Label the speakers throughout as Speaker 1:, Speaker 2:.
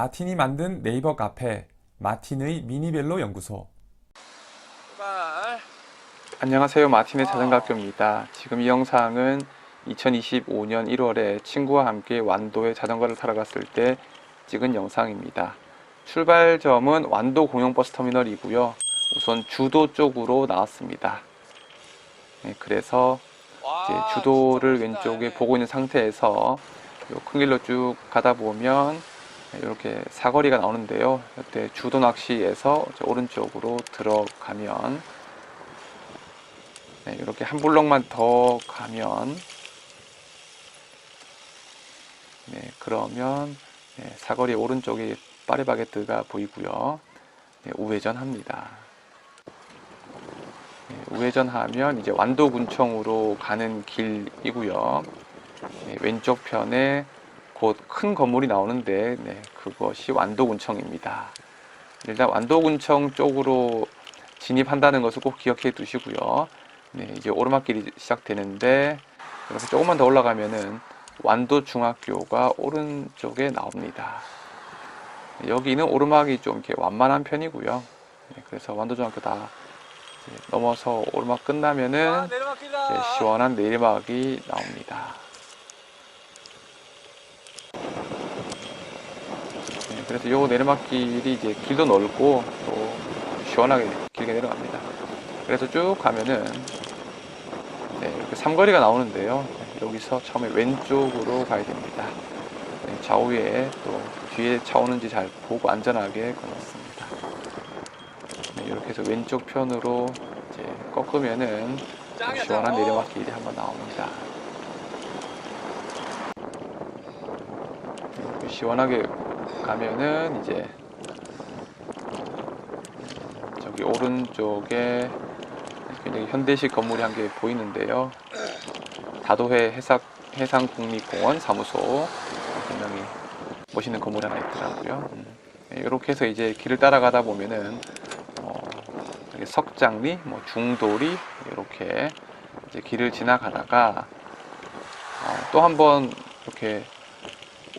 Speaker 1: 마틴이 만든 네이버 카페 마틴의 미니벨로 연구소.
Speaker 2: 안녕하세요. 마틴의 자전거학교입니다. 지금 이 영상은 2025년 1월에 친구와 함께 완도에 자전거를 타러 갔을 때 찍은 영상입니다. 출발점은 완도 공영버스 터미널이고요. 우선 주도 쪽으로 나왔습니다. 네, 그래서 주도를 왼쪽에 보고 있는 상태에서 요큰 길로 쭉 가다 보면 이렇게 사거리가 나오는데요. 이때 주도 낚시에서 오른쪽으로 들어가면 네, 이렇게 한 블럭만 더 가면 네, 그러면 네, 사거리 오른쪽에 파리바게뜨가 보이고요. 네, 우회전합니다. 네, 우회전하면 이제 완도군청으로 가는 길이고요. 네, 왼쪽 편에 곧 큰 건물이 나오는데 네, 그것이 완도군청입니다. 일단 완도군청 쪽으로 진입한다는 것을 꼭 기억해 두시고요. 네, 이제 오르막길이 시작되는데 이렇게 조금만 더 올라가면은 완도 중학교가 오른쪽에 나옵니다. 네, 여기는 오르막이 좀 이렇게 완만한 편이고요. 네, 그래서 완도 중학교 다 넘어서 오르막
Speaker 3: 아,
Speaker 2: 끝나면은. 이제 시원한 내리막이 나옵니다. 그래서 요 내리막길이 이제 길도 넓고 또 시원하게 길게 내려갑니다. 그래서 쭉 가면은 네, 이렇게 삼거리가 나오는데요. 네, 여기서 처음에 왼쪽으로 가야 됩니다. 네, 좌우에 또 뒤에 차 오는지 잘 보고 안전하게 걸었습니다. 네, 이렇게 해서 왼쪽 편으로 이제 꺾으면은 시원한
Speaker 3: 짱.
Speaker 2: 내리막길이 한번 나옵니다. 이렇게 시원하게 가면은 이제 저기 오른쪽에 굉장히 현대식 건물이 한 개 보이는데요. 다도해 해상 해상국립공원 사무소 분명히 멋있는 건물이 하나 있더라고요. 음. 네, 이렇게 해서 이제 길을 따라가다 보면은 어, 석장리, 뭐 중도리 이렇게 이제 길을 지나가다가 어, 또한번 이렇게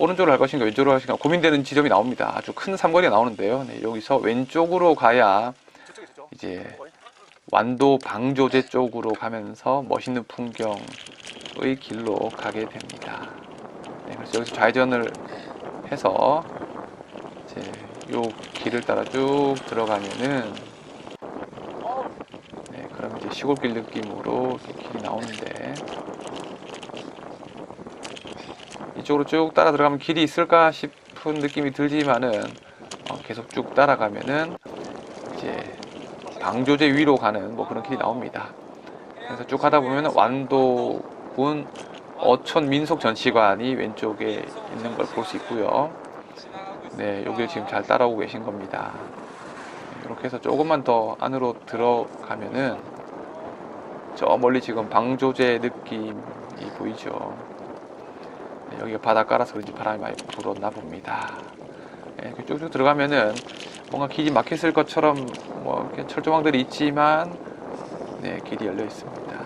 Speaker 2: 오른쪽으로 갈 것인가 왼쪽으로 갈 것인가 고민되는 지점이 나옵니다. 아주 큰 삼거리가 나오는데요. 네, 여기서 왼쪽으로 가야. 이제 완도 방조제 쪽으로 가면서 멋있는 풍경의 길로 가게 됩니다. 네, 그래서 여기서 좌회전을 해서 이제 요 길을 따라 쭉 들어가면은
Speaker 3: 어,
Speaker 2: 네, 그럼 이제 시골길 느낌으로 길이 나오는데 이쪽으로 쭉 따라 들어가면 길이 있을까 싶은 느낌이 들지만은 어, 계속 쭉 따라가면은 이제 방조제 위로 가는 뭐 그런 길이 나옵니다. 그래서 쭉 가다 보면 완도군 어촌 민속 전시관이 왼쪽에 있는 걸 볼 수 있고요. 네, 여길 지금 잘 따라오고 계신 겁니다. 이렇게 해서 조금만 더 안으로 들어가면은 저 멀리 지금 방조제 느낌이 보이죠. 네, 여기가 바닷가라서 그런지 바람이 많이 불었나 봅니다. 네, 이렇게 쭉쭉 들어가면은 뭔가 길이 막혔을 것처럼 뭐 이렇게 철조망들이 있지만 네, 길이 열려 있습니다.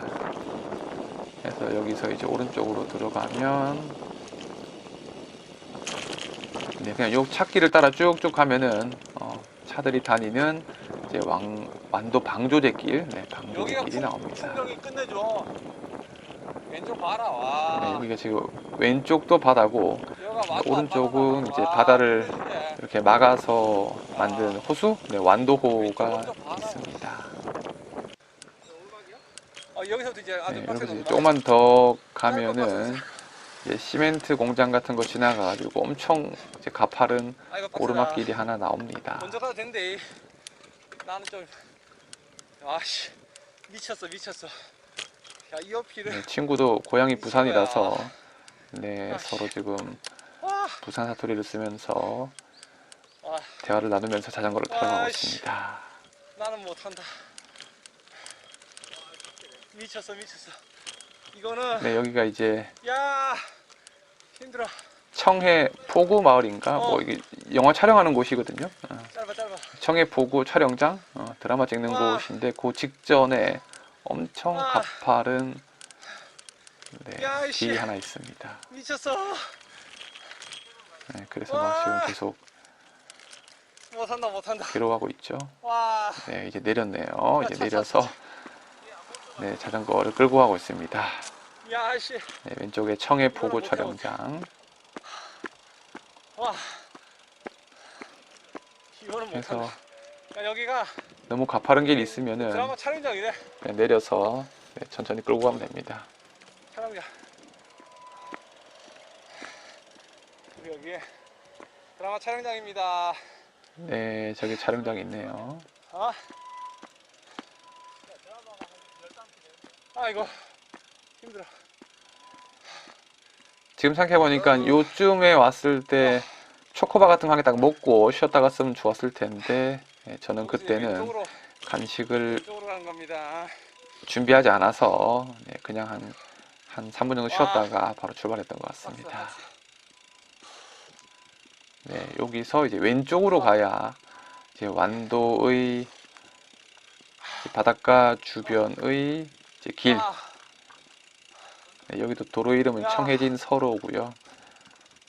Speaker 2: 그래서 여기서 이제 오른쪽으로 들어가면 네, 그냥 요 찾기를 따라 쭉쭉 가면은 어, 차들이 다니는 이제 왕 완도 방조제길, 네, 방조제길이 나옵니다.
Speaker 3: 풍경이 끝내줘. 왼쪽 봐라.
Speaker 2: 네,
Speaker 3: 와.
Speaker 2: 여기가 지금 왼쪽도 바다고 오른쪽은 이제. 바다를. 이렇게 막아서 만든 호수, 네, 완도호가 있습니다.
Speaker 3: 어,
Speaker 2: 네, 이렇게 이제. 조금만 더 가면은 시멘트 공장 같은 거 지나가가지고 엄청 이제 가파른
Speaker 3: 빡세다.
Speaker 2: 오르막길이 하나 나옵니다.
Speaker 3: 먼저 가도 된대. 나는 좀 아씨 미쳤어 미쳤어. 야 이 어필을
Speaker 2: 네, 친구도 고향이 부산이라서 네,
Speaker 3: 아,
Speaker 2: 서로 지금
Speaker 3: 와,
Speaker 2: 부산 사투리를 쓰면서
Speaker 3: 와
Speaker 2: 대화를 나누면서 자전거를 타러 가고
Speaker 3: 아이씨.
Speaker 2: 있습니다.
Speaker 3: 나는 못한다. 미쳤어 미쳤어. 이거는
Speaker 2: 네, 여기가 이제
Speaker 3: 야 힘들어.
Speaker 2: 청해 포구 마을인가?
Speaker 3: 어.
Speaker 2: 뭐 이게 영화 촬영하는 곳이거든요. 어,
Speaker 3: 짧아 짧아.
Speaker 2: 청해 포구 촬영장 어, 드라마 찍는
Speaker 3: 와.
Speaker 2: 곳인데 그 직전에 엄청
Speaker 3: 와.
Speaker 2: 가파른 네,
Speaker 3: 야.
Speaker 2: 길이 하나 있습니다.
Speaker 3: 미쳤어.
Speaker 2: 네, 그래서 막
Speaker 3: 와.
Speaker 2: 지금 계속
Speaker 3: 못한다 못한다.
Speaker 2: 기록하고 있죠.
Speaker 3: 와.
Speaker 2: 네, 이제 내렸네요. 이제 내려서 네, 자전거를 끌고 가고 있습니다.
Speaker 3: 야 씨.
Speaker 2: 네, 왼쪽에 청해 포구 촬영장.
Speaker 3: 와. 이거는
Speaker 2: 그래서
Speaker 3: 못한다. 야, 여기가
Speaker 2: 너무 가파른 길 있으면은
Speaker 3: 드라마 촬영장이네.
Speaker 2: 그냥 내려서 네, 천천히 끌고 가면 됩니다.
Speaker 3: 촬영장. 우리 여기 드라마 촬영장입니다.
Speaker 2: 네, 저기 촬영장 있네요.
Speaker 3: 아. 아 이거 힘들어.
Speaker 2: 지금 생각해보니까 요쯤에 왔을 때 초코바 같은 거 한 개 딱 먹고 쉬었다 갔으면 좋았을 텐데 네, 저는 그때는 간식을. 준비하지 않아서 네, 그냥 한, 한 3분 정도 쉬었다가 바로 출발했던 것 같습니다. 네, 여기서 이제 왼쪽으로 가야 이제 완도의 바닷가 주변의 이제 길,
Speaker 3: 아,
Speaker 2: 네, 여기도 도로 이름은
Speaker 3: 야.
Speaker 2: 청해진 서로고요.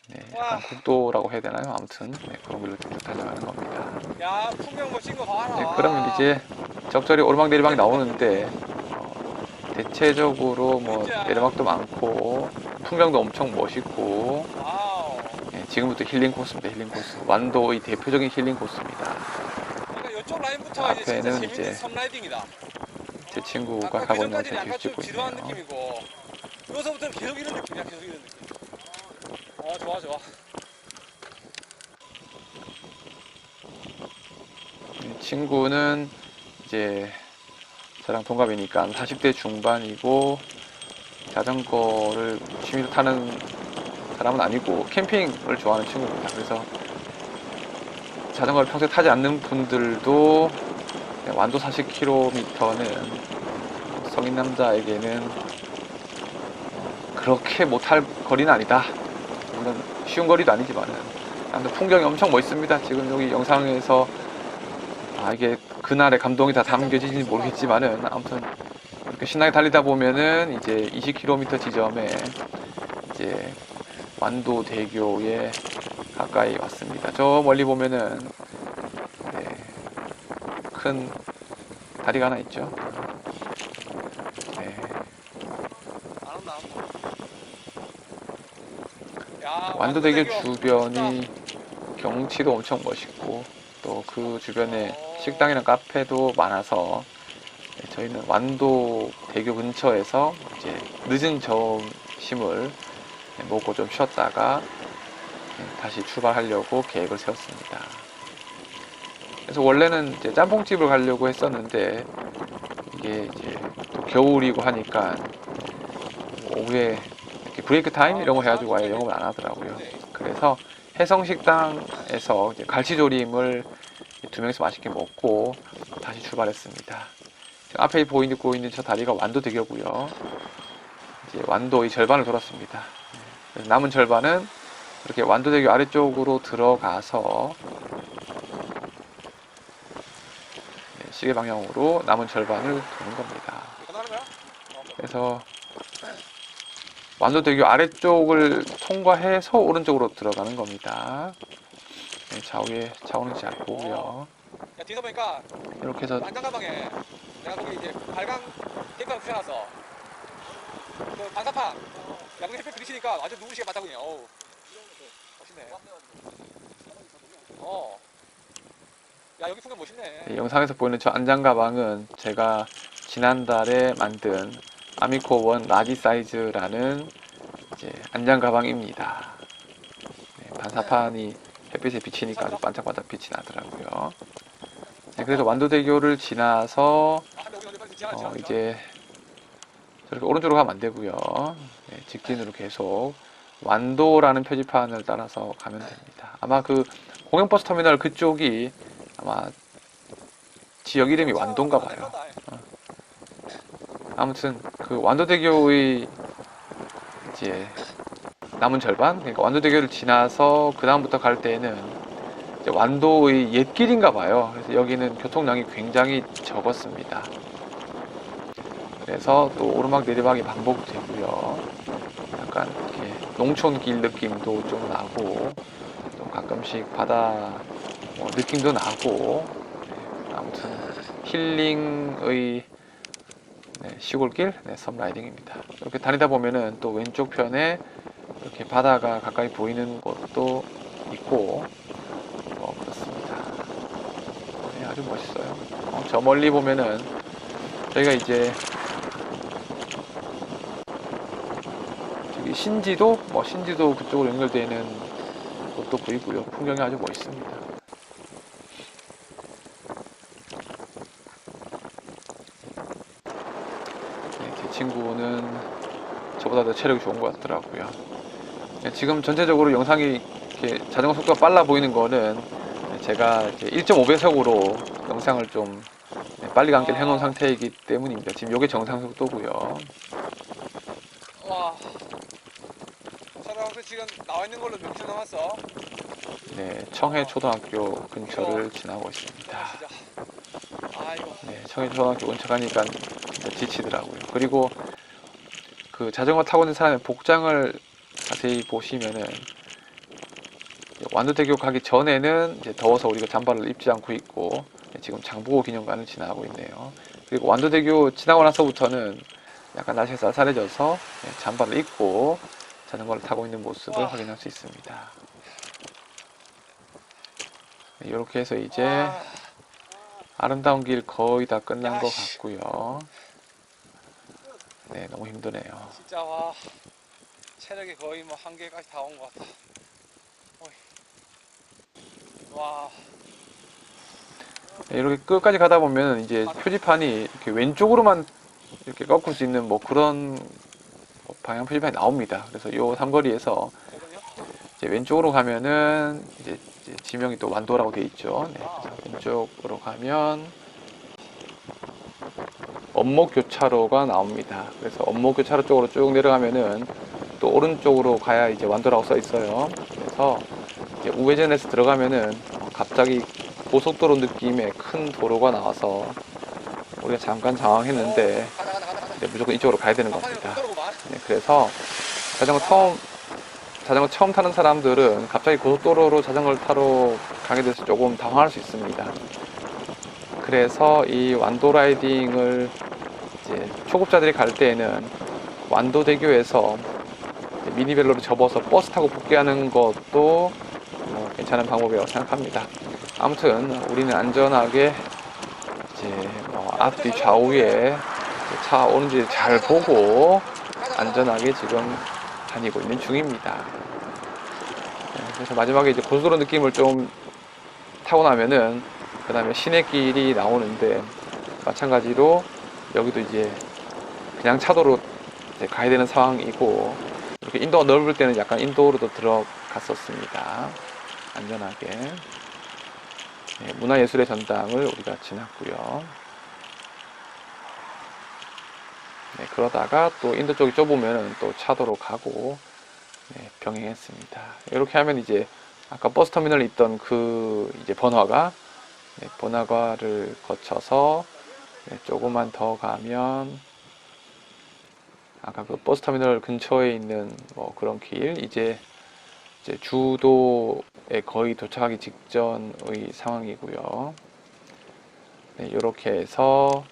Speaker 2: 네, 약간
Speaker 3: 와.
Speaker 2: 국도라고 해야 되나요? 아무튼 네, 그런 길로 쭉 달려가는 겁니다.
Speaker 3: 야 풍경 멋진 거 봐라.
Speaker 2: 네, 그러면 이제 적절히 오르막 내리막이 나오는데 어, 대체적으로 뭐. 내리막도 많고 풍경도 엄청 멋있고. 예, 지금부터 힐링 코스입니다. 힐링 코스 완도의 대표적인 힐링 코스입니다.
Speaker 3: 그러니까 이쪽 라인부터 이제 진짜
Speaker 2: 앞에는
Speaker 3: 재밌는
Speaker 2: 이제
Speaker 3: 섬라이딩이다.
Speaker 2: 제 친구가
Speaker 3: 아까
Speaker 2: 가고 있는
Speaker 3: 약간 좀
Speaker 2: 뒤집고
Speaker 3: 지루한
Speaker 2: 있네요.
Speaker 3: 느낌이고 여기서부터는 계속 이런 느낌이야 계속 이런 느낌. 어 좋아 좋아.
Speaker 2: 이 친구는 이제 저랑 동갑이니까 40대 중반이고 자전거를 취미로 타는 사람은 아니고 캠핑을 좋아하는 친구입니다. 그래서 자전거를 평소에 타지 않는 분들도 완도 40km는 성인 남자에게는 그렇게 못할 거리는 아니다. 물론 쉬운 거리도 아니지만은 아무튼 풍경이 엄청 멋있습니다. 지금 여기 영상에서 아 이게 그날의 감동이 다 담겨지는지 모르겠지만은 아무튼 이렇게 신나게 달리다 보면은 이제 20km 지점에 이제 완도 대교에 가까이 왔습니다. 저 멀리 보면은 네, 큰 다리가 하나 있죠. 네, 완도 대교
Speaker 3: 완도대교.
Speaker 2: 주변이 경치도 엄청 멋있고 또 그 주변에
Speaker 3: 어.
Speaker 2: 식당이나 카페도 많아서 네, 저희는 완도 대교 근처에서 이제 늦은 점심을 네, 먹고 좀 쉬었다가 네, 다시 출발하려고 계획을 세웠습니다. 그래서 원래는 이제 짬뽕집을 가려고 했었는데 이게 이제 또 겨울이고 하니까 오후에 이렇게 브레이크 타임 이런 거 해가지고 아예 영업을 안 하더라고요. 그래서 해성식당에서 갈치조림을 두 명이서 맛있게 먹고 다시 출발했습니다. 앞에 보이고 있는 저 다리가 완도 대교고요. 이제 완도의 절반을 돌았습니다. 남은 절반은 이렇게 완도대교 아래쪽으로 들어가서 네, 시계 방향으로 남은 절반을 도는 겁니다. 그래서 완도대교 아래쪽을 통과해서 오른쪽으로 들어가는 겁니다. 네, 좌우에 잘 보고요.
Speaker 3: 야 뒤에서 보니까
Speaker 2: 이렇게 해서
Speaker 3: 안장 가방에 내가 거기 이제 발광 테이프랑 붙여놨어. 그 반사판. 야 거기 햇빛 비치니까 완전 누구시게 맞다군요. 어우. 멋있네. 어. 야 여기 풍경 멋있네.
Speaker 2: 네, 영상에서 보이는 저 안장 가방은 제가 지난달에 만든 아미코 원 라지 사이즈라는 이제 안장 가방입니다. 네, 반사판이 햇빛에 비치니까 아주 반짝반짝 빛이 나더라고요. 네, 그래서 완도대교를 지나서
Speaker 3: 어.
Speaker 2: 이제 저렇게 오른쪽으로 가면 안 되고요. 네, 직진으로 계속 완도라는 표지판을 따라서 가면 됩니다. 아마 그 공영버스 터미널 그쪽이 아마 지역 이름이 완도인가 봐요. 아무튼 그 완도대교의 이제 남은 절반, 그러니까 완도대교를 지나서 그 다음부터 갈 때는 이제 완도의 옛길인가 봐요. 그래서 여기는 교통량이 굉장히 적었습니다. 그래서 또 오르막 내리막이 반복되고요. 약간 이렇게 농촌길 느낌도 좀 나고 또 가끔씩 바다 뭐 느낌도 나고 네, 아무튼 힐링의 네, 시골길 네, 섬라이딩입니다. 이렇게 다니다 보면은 또 왼쪽 편에 이렇게 바다가 가까이 보이는 곳도 있고 뭐 그렇습니다. 네, 아주 멋있어요. 어, 저 멀리 보면은 저희가 이제 저기 신지도 뭐 신지도 그쪽으로 연결되어 있는 곳도 보이고요. 풍경이 아주 멋있습니다. 네, 제 친구는 저보다 더 체력이 좋은 것 같더라고요. 네, 지금 전체적으로 영상이 이렇게 자전거 속도가 빨라 보이는 거는 제가 이제 1.5배속으로 영상을 좀 네, 빨리 감기를 해놓은 상태이기 때문입니다. 지금 이게 정상 속도고요.
Speaker 3: 와. 사장님 지금 나와 있는 걸로 몇 킬로 남았어?
Speaker 2: 네, 청해 초등학교 근처를 지나고
Speaker 3: 아,
Speaker 2: 있습니다.
Speaker 3: 아이고.
Speaker 2: 네, 청해 초등학교 근처 가니까 지치더라고요. 그리고 그 자전거 타고 있는 사람의 복장을 자세히 보시면은 완도대교 가기 전에는 이제 더워서 우리가 잠바를 입지 않고 있고 네, 지금 장보고 기념관을 지나고 있네요. 그리고 완도대교 지나고 나서부터는 약간 날씨가 쌀쌀해져서 네, 잠바를 입고 자전거를 타고 있는 모습을
Speaker 3: 와.
Speaker 2: 확인할 수 있습니다. 네, 이렇게 해서 이제
Speaker 3: 아,
Speaker 2: 아름다운 길 거의 다 끝난
Speaker 3: 야,
Speaker 2: 것
Speaker 3: 씨.
Speaker 2: 같고요. 네, 너무 힘드네요.
Speaker 3: 진짜 와. 체력이 거의 뭐 한계까지 다 온 것. 어이. 와.
Speaker 2: 네, 이렇게 끝까지 가다 보면 이제 표지판이 이렇게 왼쪽으로만 이렇게 꺾을 수 있는 뭐 그런 뭐 방향 표지판이 나옵니다. 그래서 이 삼거리에서? 이제 왼쪽으로 가면은 이제, 지명이 또 완도라고 돼 있죠. 네, 그래서 왼쪽으로 가면 업목 교차로가 나옵니다. 그래서 업목 교차로 쪽으로 쭉 내려가면은 또 오른쪽으로 가야 이제 완도라고 써 있어요. 그래서 이제 우회전해서 들어가면은 어, 갑자기 고속도로 느낌의 큰 도로가 나와서 우리가 잠깐. 이제 무조건 이쪽으로 가야 되는 겁니다. 네, 그래서 자전거 처음 자전거 처음 타는 사람들은 갑자기 고속도로로 자전거를 타러 가게 돼서 조금 당황할 수 있습니다. 그래서 이 완도 라이딩을 이제 초급자들이 갈 때에는 완도대교에서 미니벨로를 접어서 버스 타고 복귀하는 것도 뭐 괜찮은 방법이라고 생각합니다. 아무튼 우리는 안전하게 이제 뭐 앞뒤 좌우에 차 오는지 잘 보고. 안전하게 지금 다니고 있는 중입니다. 네, 그래서 마지막에 이제 고속도로 느낌을 좀 타고 나면은 그 다음에 시내 길이 나오는데 마찬가지로 여기도 이제 그냥 차도로 이제 가야 되는 상황이고 이렇게 인도가 넓을 때는 약간 인도로도 들어갔었습니다. 안전하게 네, 문화예술의 전당을 우리가 지났고요. 네, 그러다가 또 인도 쪽이 좁으면 또 차도로 가고 네, 병행했습니다. 이렇게 하면 이제 아까 버스 터미널에 있던 그 이제 번화가 네, 번화가를 거쳐서 네, 조금만 더 가면 아까 그 버스 터미널 근처에 있는 뭐 그런 길 이제 이제 주도에 거의 도착하기 직전의 상황이고요. 네, 이렇게 해서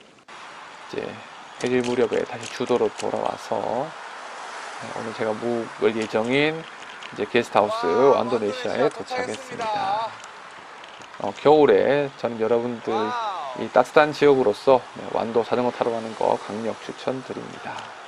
Speaker 2: 이제 해질 무렵에 다시 주도로 돌아와서 네, 오늘 제가 묵을 예정인 이제 게스트하우스
Speaker 3: 와,
Speaker 2: 완도네시아에
Speaker 3: 완도네시아
Speaker 2: 도착했습니다. 어, 겨울에 저는 여러분들. 이 따뜻한 지역으로서 네, 완도 자전거 타러 가는 거 강력 추천드립니다.